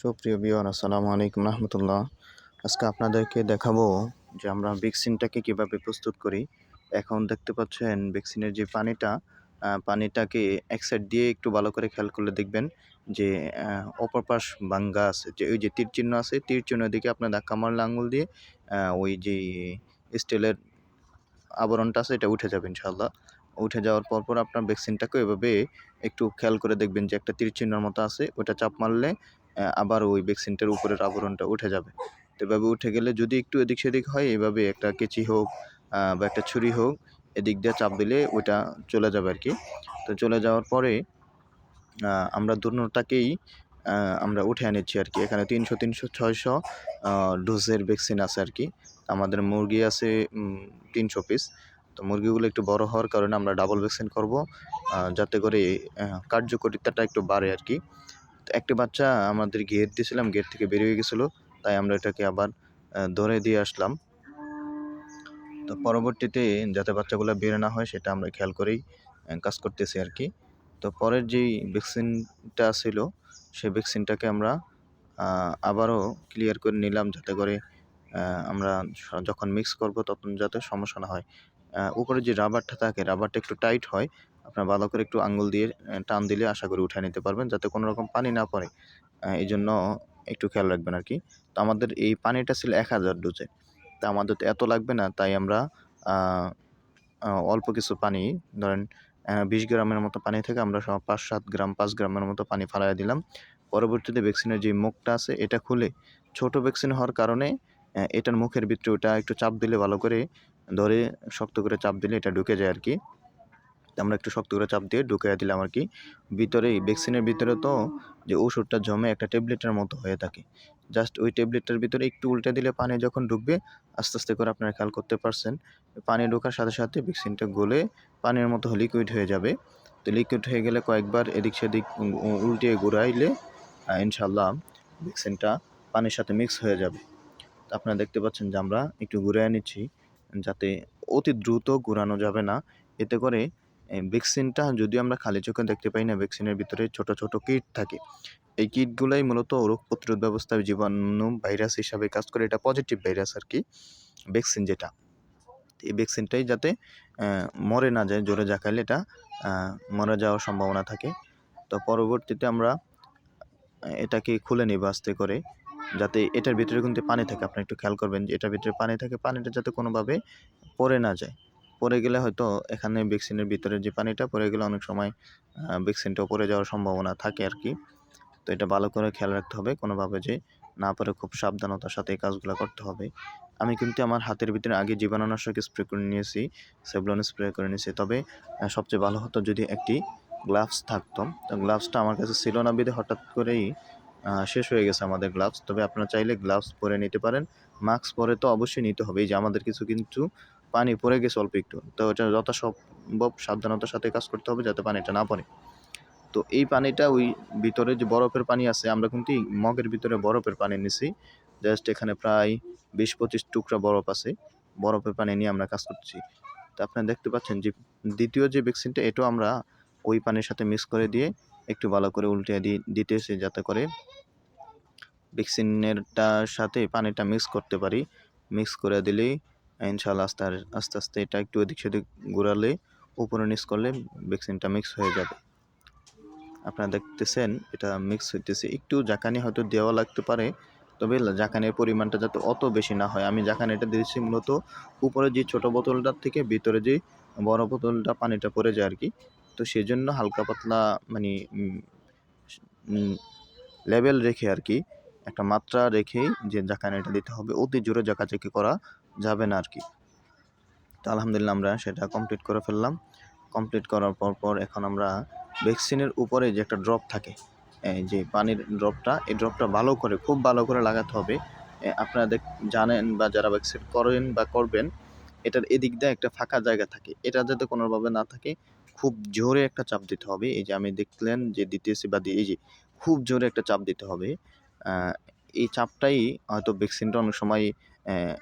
সুপ্রিয় বিয়ন আসসালামু আলাইকুম রহমতুল্লাহ। আজকে আপনাদেরকে দেখাবো যে আমরা ভ্যাকসিনটাকে কীভাবে প্রস্তুত করি। এখন দেখতে পাচ্ছেন ভ্যাকসিনের যে পানিটা পানিটাকে এক সাইড দিয়ে একটু ভালো করে খেয়াল করলে দেখবেন যে অপর পাশ বাঙ্গা আছে, যে ওই যে তীর চিহ্ন আছে, তীর চিহ্নের দিকে আপনার ধাক্কা মারলে আঙুল দিয়ে ওই যে স্টিলের আবরণটা আছে, এটা উঠে যাবে ইনশাল্লাহ উঠে যাওয়ার পর পর আপনার ভ্যাকসিনটাকে এভাবে একটু খেয়াল করে দেখবেন যে একটা তীর চিহ্নের মতো আছে ওটা চাপ মারলে আবার ওই ভ্যাকসিনটার উপরের আবরণটা উঠে যাবে। তো এভাবে উঠে গেলে যদি একটু এদিক সেদিক হয়, এভাবে একটা কেচি হোক বা একটা ছুরি হোক, এদিক দিয়ে চাপ দিলে ওইটা চলে যাবে আর কি তো চলে যাওয়ার পরে আমরা দুটাকেই আমরা উঠে এনেছি আর কি এখানে তিনশো তিনশো, ছয়শো ডোজের ভ্যাকসিন আছে আর কি আমাদের মুরগি আছে তিনশো পিস তো মুরগিগুলো একটু বড় হওয়ার কারণে আমরা ডাবল ভ্যাকসিন করব যাতে করে কার্যকারিতাটা একটু বাড়ে আর কি একটি বাচ্চা আমাদের গেট দিয়েছিলাম গেট থেকে বেরিয়ে গেছিল, তাই আমরা এটাকে আবার ধরে দিয়ে আসলাম। তো পরবর্তীতে যাতে বাচ্চাগুলো বের না হয়, সেটা আমরা খেয়াল করেই কাজ করতেছি আর কি। তো পরের যেই ভ্যাকসিনটা ছিল, সেই ভ্যাকসিনটাকে আমরা আবারও ক্লিয়ার করে নিলাম, যাতে করে আমরা যখন মিক্স করব, তখন যাতে সমস্যা না হয়। উপরে যে রাবারটা থাকে রাবারটা একটু টাইট হয় আপনার ভালো করে একটু আঙ্গুল দিয়ে টান দিলে আশা করি উঠে নিতে পারবেন, যাতে কোনো রকম পানি না পড়ে। এই জন্য একটু খেয়াল রাখবেন আর কি। তো আমাদের এই পানিটা ছিল এক হাজার ডোজে। তা আমাদের তো এত লাগবে না, তাই আমরা অল্প কিছু পানি, ধরেন বিশ গ্রামের মতো পানি থেকে আমরা সব পাঁচ সাত গ্রাম, পাঁচ গ্রামের মতো পানি ফালাই দিলাম। পরবর্তীতে ভ্যাকসিনের যে মুখটা আছে, এটা খুলে ছোট ভ্যাকসিন হওয়ার কারণে এটার মুখের ভিতরে ওটা একটু চাপ দিলে ভালো করে ধরে, শক্ত করে চাপ দিলে এটা ঢুকে যায় আর কি। আমরা একটু শক্ত করে চাপ দিয়ে ঢুকিয়ে দিলাম আর কি। ভিতরে ভ্যাকসিনের ভিতরে তো যে ওষুধটা জমে একটা ট্যাবলেটের মতো হয়ে থাকে। জাস্ট ওই ট্যাবলেটটার ভিতরে একটু উল্টে দিলে পানি যখন ঢুকবে, আস্তে আস্তে করে আপনারা খেয়াল করতে পারছেন। পানি ঢোকার সাথে সাথে ভ্যাকসিনটা গলে পানির মতো লিকুইড হয়ে যাবে। তো লিকুইড হয়ে গেলে কয়েকবার এদিক সেদিক উল্টে ঘুরাইলে ইনশাল্লাহ ভ্যাকসিনটা পানির সাথে মিক্স হয়ে যাবে। তো আপনারা দেখতে পাচ্ছেন যে আমরা একটু ঘুরিয়ে নিচ্ছি, যাতে অতি দ্রুত ঘুরানো যাবে না। এতে করে ভ্যাকসিনটা যদিও আমরা খালি চোখে দেখতে পাই না ভ্যাকসিনের ভিতরে ছোট ছোট কিট থাকে। এই কিটগুলাই মূলত রোগ প্রতিরোধ ব্যবস্থা জীবাণু ভাইরাস হিসাবে কাজ করে। এটা পজিটিভ ভাইরাস আর কি ভ্যাকসিন যেটা। এই ভ্যাকসিনটাই যাতে মরে না যায় জোরে জাকাইলে এটা মরে যাওয়ার সম্ভাবনা থাকে। তো পরবর্তীতে আমরা, এটাকে খুলে নিব আস্তে করে, যাতে এটার ভিতরে কিন্তু পানি থাকে। আপনি একটু খেয়াল করবেন যে এটার ভিতরে পানি থাকে, পানিটা যাতে কোনোভাবে পড়ে না যায়। পড়ে গেলে হয়তো এখানে ভ্যাকসিনের ভিতরে যে পানিটা পড়ে গেলে অনেক সময় ভ্যাকসিনটাও পড়ে যাওয়ার সম্ভাবনা থাকে আর কি তো এটা ভালো করে খেয়াল রাখতে হবে কোনোভাবে যে না পারে খুব সাবধানতার সাথে এই কাজগুলো করতে হবে। আমি কিন্তু আমার হাতের ভিতরে আগে জীবাণুনাশক স্প্রে করে নিয়েছি সেভলন স্প্রে করে নিয়েছি। তবে সবচেয়ে ভালো হতো যদি একটি গ্লাভস থাকতো। তো গ্লাভসটা আমার কাছে ছিল না বিধে হঠাৎ করেই শেষ হয়ে গেছে আমাদের গ্লাভস তবে আপনারা চাইলে গ্লাভস পরে নিতে পারেন। মাস্ক পরে তো অবশ্যই নিতে হবে। এই যে আমাদের কিছু কিন্তু পানি পড়ে গেছে অল্প একটু। তো এটা যথাসম্ভব সাবধানতার সাথে কাজ করতে হবে যাতে পানিটা না পড়ে। তো এই পানিটা ওই ভিতরে যে বরফের পানি আছে, আমরা কিন্তু মগের ভিতরে বরফের পানি নিছি। জাস্ট এখানে প্রায় বিশ পঁচিশ টুকরা বরফ আছে। বরফের পানি নিয়ে আমরা কাজ করছি। তো আপনারা দেখতে পাচ্ছেন যে দ্বিতীয় যে ভ্যাকসিনটা, এটাও আমরা ওই পানির সাথে মিক্স করে দিয়ে একটু ভালো করে উল্টে দিয়ে দিতেছি যাতে করে ভ্যাকসিনেরটার সাথে পানিটা মিক্স করতে পারি। মিক্স করে দিলেই ইনশাআল্লাহ আস্তে আস্তে আস্তে এটা একটু এদিক সেদিক ঘোরালে, উপরে নিচ করলে ভ্যাকসিনটা মিক্স হয়ে যাবে। আপনারা দেখতেছেন, এটা মিক্স হইতেছে। একটু জাকানি হয়তো দেওয়া লাগতে পারে, তবে জাকানির পরিমাণটা যাতে অত বেশি না হয়। আমি জাকানিটা দিয়েছি মূলত উপরে যে ছোট বোতলটার থেকে ভিতরে যে বড় বোতলটা পানিটা পড়ে যায় আর কি তো সেই জন্য হালকা পাতলা মানে লেভেল রেখে আর কি একটা মাত্রা রেখেই যে জাকানিটা দিতে হবে। অতি জোরে জাকাজাকি করা যাবে না আর কি তো আলহামদুলিল্লাহ আমরা সেটা কমপ্লিট করে ফেললাম। কমপ্লিট করার পর পর এখন আমরা ভ্যাকসিনের উপরে যে একটা ড্রপ থাকে যে পানির ড্রপটা এই ড্রপটা ভালো করে, খুব ভালো করে লাগাতে হবে। আপনারা দেখ, জানেন বা যারা ভ্যাকসিন করেন বা করবেন, এটার এদিক দিয়ে একটা ফাঁকা জায়গা থাকে। এটা যাতে কোনোভাবে না থাকে, খুব জোরে একটা চাপ দিতে হবে। এই যে আমি দেখলেন যে দিতেছি বা এই যে খুব জোরে একটা চাপ দিতে হবে। এই চাপটাই হয়তো ভ্যাকসিনটা অনেক সময়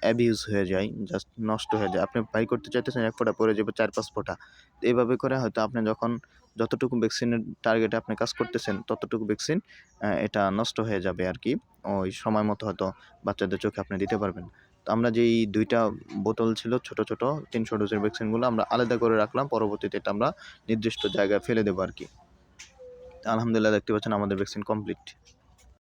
অ্যাবিউজ হয়ে যায় জাস্ট নষ্ট হয়ে যায়। আপনি বাই করতে চাইতেছেন, এক ফোঁটা পরে যাবে, চার পাঁচ ফোঁটা। তো এভাবে করে হয়তো আপনি যখন যতটুকু ভ্যাকসিনের টার্গেটে আপনি কাজ করতেছেন, ততটুকু ভ্যাকসিন এটা নষ্ট হয়ে যাবে আর কি ওই সময় মতো হয়তো বাচ্চাদের চোখে আপনি দিতে পারবেন। তো আমরা যেই দুইটা বোতল ছিল, ছোট ছোট, তিনশো ডোজের ভ্যাকসিনগুলো আমরা আলাদা করে রাখলাম। পরবর্তীতে এটা আমরা নির্দিষ্ট জায়গায় ফেলে দেবো আর কি আলহামদুলিল্লাহ, দেখতে পাচ্ছেন আমাদের ভ্যাকসিন কমপ্লিট